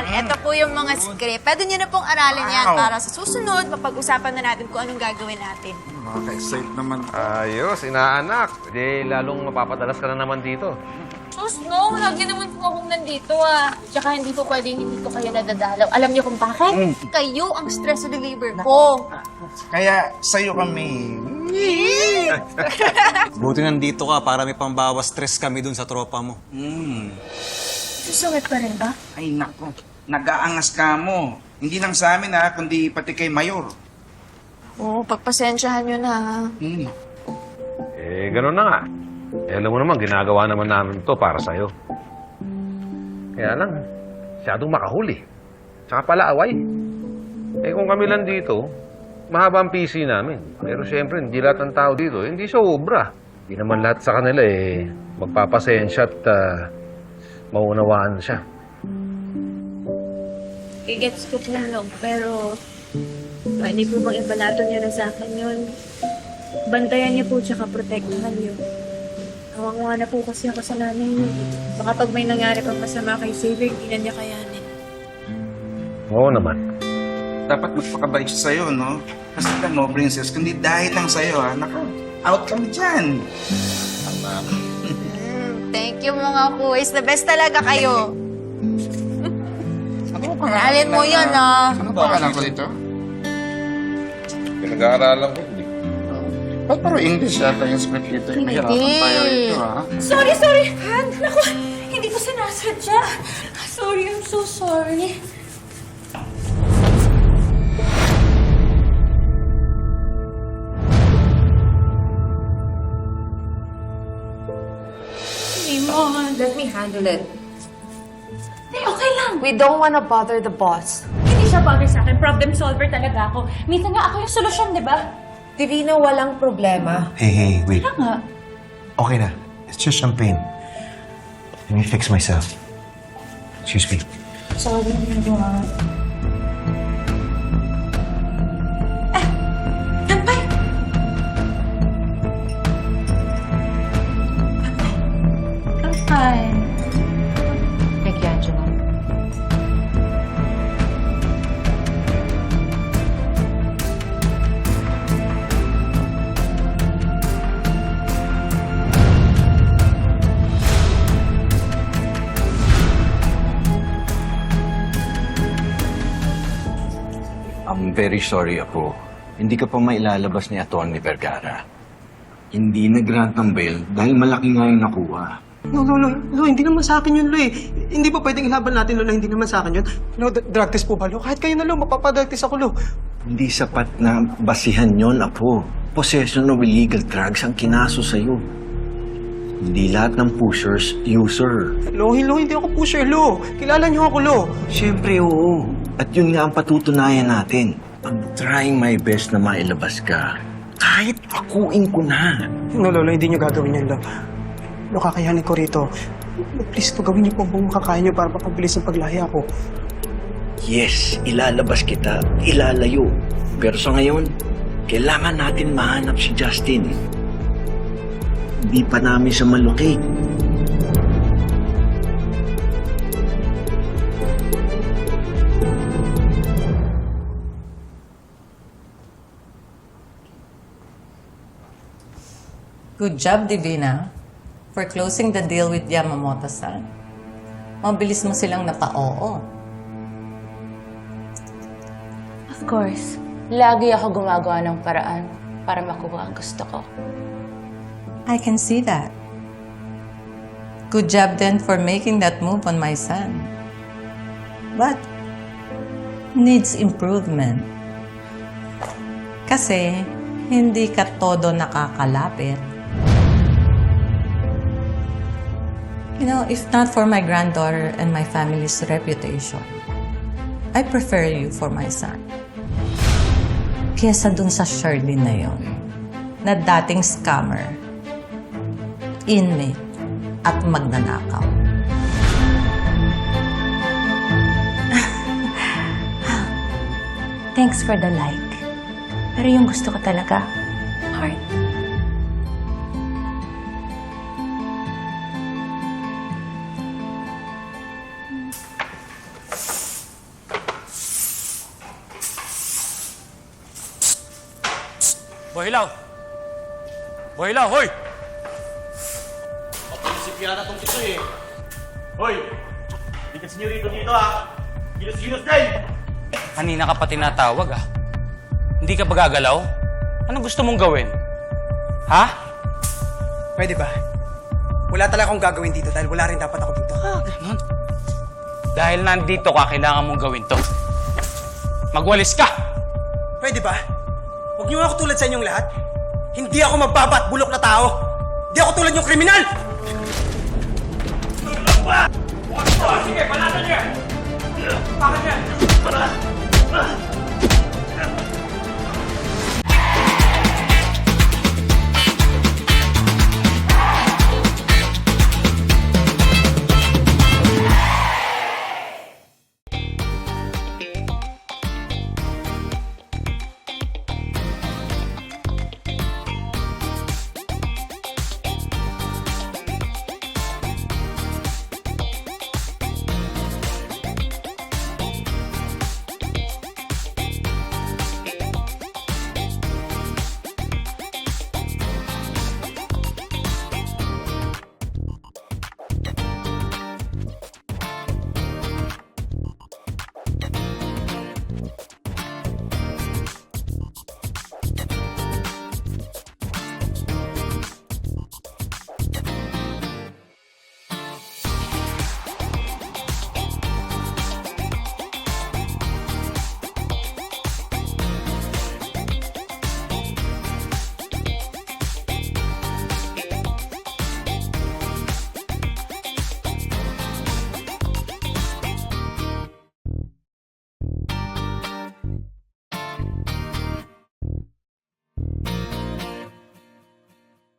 Yan, ito po yung mga script. Pwede nyo na pong aralin yan Wow. para sa susunod, mapag-usapan na natin kung anong gagawin natin. Nakaka-excite naman. Ayos, inaanak. Di lalong mapapadalas ka na naman dito. Sus, no. Lagi naman po akong nandito, ah. Tsaka hindi po pwedeng hindi ko kayo nadadalaw. Alam niyo kung bakit? Kayo ang stress reliever ko. Kaya sa'yo kami. Buti nandito ka para may pambawas stress kami dun sa tropa mo. Mm. Susungit pa rin ba? Ay, nako. Nag-aangas ka mo. Hindi lang sa amin ha, kundi pati kay Mayor. Oo, pagpasensyahan niyo na. ah. Mm. Eh, ganun na nga. Eh, alam mo naman, ginagawa naman namin to para sa'yo. Kaya lang, masyadong makahuli. Tsaka pala away. Eh, kung kami lang dito, mahaba ang PC namin. Pero syempre, hindi lahat ng tao dito, eh, hindi sobra. Hindi naman lahat sa kanila eh, magpapasensya at ah, maunawaan siya. Igets ko po lang, pero pwede po bang ibalato niyo na sa akin yun? Bantayan niyo po tsaka protektahan niyo. Kawawa na po kasi ako sa nanay niyo. Baka pag may nangyari pang masama kay Xavier, hindi na niya kayanin. Oo naman. Dapat magpakabait siya sa'yo, no? Kasi ka no, princess, kundi dahil lang sa'yo, ha? Nako, out kami dyan. Mm, thank you mga kuys. The best talaga kayo. Ano Aralin mo yun, ah. Ano ba alam ko dito? Pinag-aaralan ko, hindi. Ba't paro English yata yung script dito? Hindi. Mahirapan tayo dito, ha? Sorry, sorry, Han! Naku, hindi ko sinasadya. Sorry, I'm so sorry. Handle it. hey, okay lang. We don't wanna bother the boss. Hindi siya bagay sa akin. Problem solver talaga ako. Minsan nga ako yung solusyon, di ba? Divina, walang problema. Hey, hey, wait. Kaya nga. Okay na. It's just champagne. Let me fix myself. Excuse me. Sorry, hindi very sorry, Apo. Hindi ka pa mailalabas ni Atty. Vergara. Hindi nag-grant ng bail dahil malaki nga yung nakuha. No, no, no, no, hindi naman sa akin yun, Lo eh. Hindi pa pwedeng ilaban natin, Lo, na hindi naman sa akin yun. Lo, drug test po ba, Lo? Kahit kayo na, Lo, mapapadrug test ako, Lo. Hindi sapat na basihan yon, Apo. Possession of illegal drugs ang kinaso sa'yo. Hindi lahat ng pushers, user. Lo, Lo, hindi ako pusher, Lo. Kilala niyo ako, Lo. Siyempre, oo. At yun nga ang patutunayan natin. I'm trying my best na mailabas ka. Kahit akuin ko na. No, Lo, Lo, hindi niyo gagawin yan, Lo. Lo, kakayanin ko rito. Please, po, gawin niyo po ang buong makakaya niyo para mapabilis ang paglaya ko. Yes, ilalabas kita, ilalayo. Pero sa ngayon, kailangan natin mahanap si Justin. Hindi pa namin sa malukit. Good job, Divina, for closing the deal with Yamamoto-san. Mabilis mo silang napa-oo. Of course. Lagi ako gumagawa ng paraan para makuha ang gusto ko. I can see that. Good job then for making that move on my son. But, needs improvement. Kasi, hindi ka todo nakakalapit. You know, if not for my granddaughter and my family's reputation, I prefer you for my son. Kesa dun sa Shirley na yon, na dating scammer, inmate, at magnanakaw. Thanks for the like. Pero yung gusto ko talaga, heart. Boy Hilaw! Boy Hilaw, hoy! Kanina ka pa tinatawag ah. Hindi ka ba gagalaw? Anong gusto mong gawin? Ha? Pwede ba? Wala talaga akong gagawin dito dahil wala rin dapat ako dito. Ah, ganun. Dahil nandito ka, kailangan mong gawin to. Magwalis ka! Huwag niyo ako tulad sa inyong lahat. Hindi ako mababat bulok na tao. Hindi ako tulad yung kriminal! Sige, panatan niya! Bakit yan?